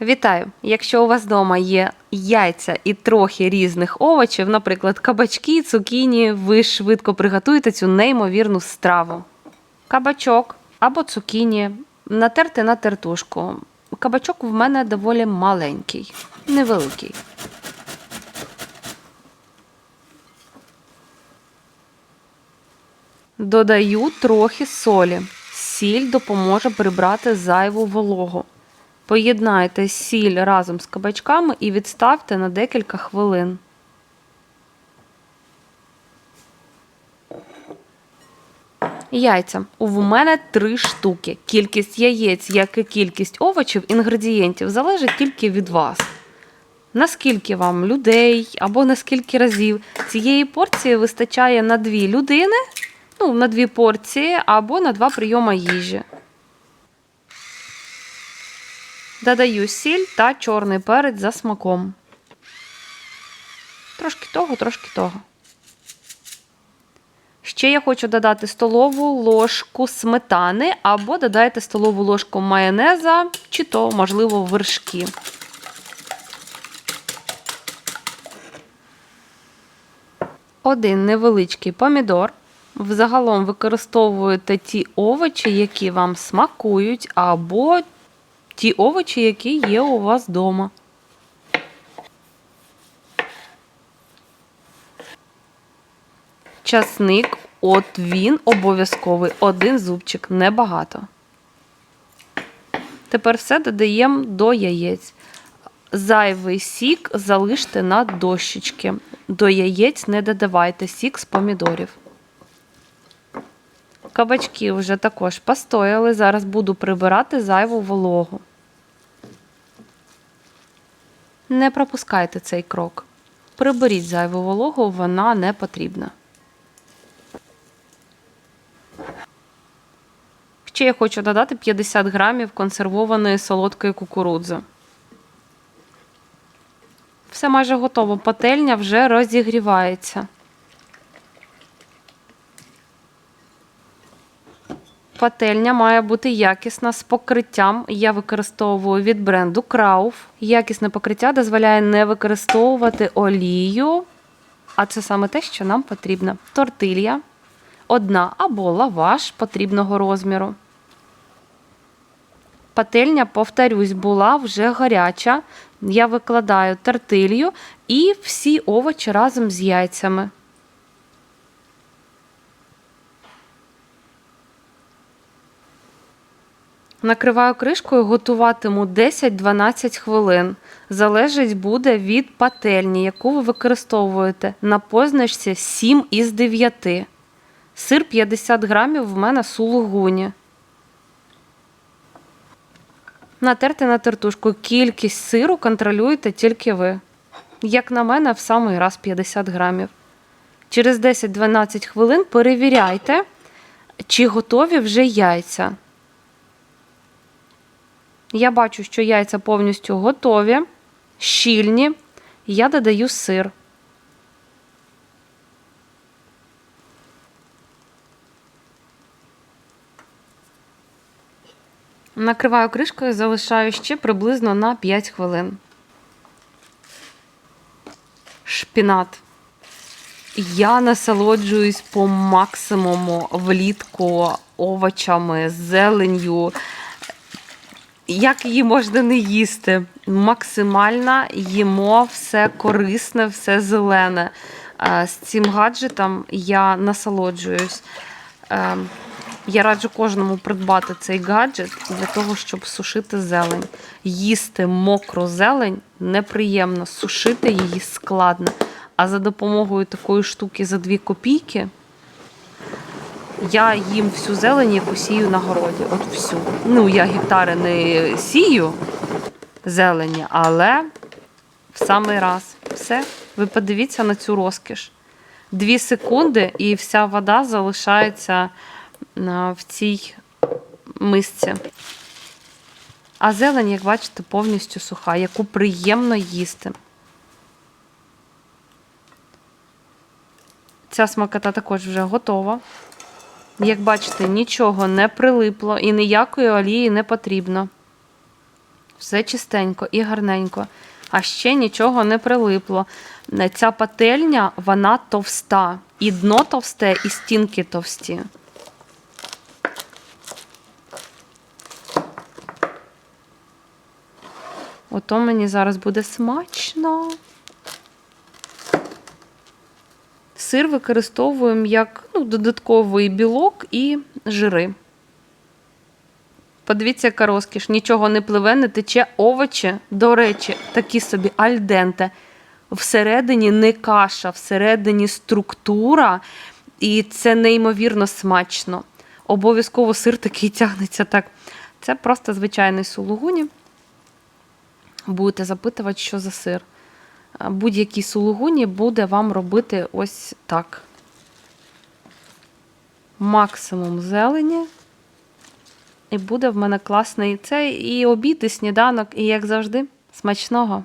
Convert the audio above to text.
Вітаю! Якщо у вас вдома є яйця і трохи різних овочів, наприклад, кабачки, цукіні, ви швидко приготуєте цю неймовірну страву. Кабачок або цукіні натерти на тертушку. Кабачок в мене доволі маленький, невеликий. Додаю трохи солі. Сіль допоможе прибрати зайву вологу. Поєднайте сіль разом з кабачками і відставте на декілька хвилин. Яйця. У мене три штуки. Кількість яєць, як і кількість овочів, інгредієнтів залежить тільки від вас. Наскільки вам людей або наскільки разів цієї порції вистачає на дві людини, ну, на дві порції або на два прийоми їжі. Додаю сіль та чорний перець за смаком. Трошки того, трошки того. Ще я хочу додати столову ложку сметани або додайте столову ложку майонеза, чи то, можливо, вершки. Один невеличкий помідор. Взагалом використовуєте ті овочі, які вам смакують, або ті овочі, які є у вас вдома. Часник, от він обов'язковий, один зубчик, небагато. Тепер все додаємо до яєць. Зайвий сік залиште на дощечки. До яєць не додавайте сік з помідорів. Кабачки вже також постояли. Зараз буду прибирати зайву вологу. Не пропускайте цей крок. Приберіть зайву вологу, вона не потрібна. Ще я хочу додати 50 грамів консервованої солодкої кукурудзи. Все майже готово. Пательня вже розігрівається. Пательня має бути якісна з покриттям. Я використовую від бренду Крауф. Якісне покриття дозволяє не використовувати олію, а це саме те, що нам потрібно. Тортилья, одна або лаваш потрібного розміру. Пательня, повторюсь, була вже гаряча. Я викладаю тортилью і всі овочі разом з яйцями. Накриваю кришкою, готуватиму 10-12 хвилин. Залежить буде від пательні, яку ви використовуєте. На позначці 7 із 9. Сир 50 грамів в мене сулугуні. Натерти на тертушку. Кількість сиру контролюєте тільки ви. Як на мене, в самий раз 50 грамів. Через 10-12 хвилин перевіряйте, чи готові вже яйця. Я бачу, що яйця повністю готові, щільні. Я додаю сир. Накриваю кришкою, залишаю ще приблизно на 5 хвилин. Шпінат. Я насолоджуюсь по максимуму влітку овочами, зеленню. Як її можна не їсти? Максимально їмо все корисне, все зелене. Е, З цим гаджетом я насолоджуюсь. Е, Я раджу кожному придбати цей гаджет для того, щоб сушити зелень. Їсти мокру зелень неприємно, сушити її складно. А за допомогою такої штуки за 2 копійки я їм всю зелень, яку сію на городі. От всю. Ну, я гектари не сію зелені, але в самий раз. Все. Ви подивіться на цю розкіш. Дві секунди, і вся вода залишається в цій мисці. А зелень, як бачите, повністю суха, яку приємно їсти. Ця смакота також вже готова. Як бачите, нічого не прилипло і ніякої олії не потрібно. Все чистенько і гарненько. А ще нічого не прилипло. Ця пательня, вона товста. І дно товсте, і стінки товсті. Ото мені зараз буде смачно. Сир використовуємо як ну, додатковий білок і жири. Подивіться, яка розкіш, нічого не пливе, не тече овочі. До речі, такі собі альденте. Всередині не каша, всередині структура, і це неймовірно смачно. Обов'язково сир такий тягнеться так. Це просто звичайний сулугуні. Будете запитувати, що за сир. А Будь-який сулугуні буде вам робити ось так. Максимум зелені. І буде в мене класний цей і обід, і сніданок, і як завжди, смачного.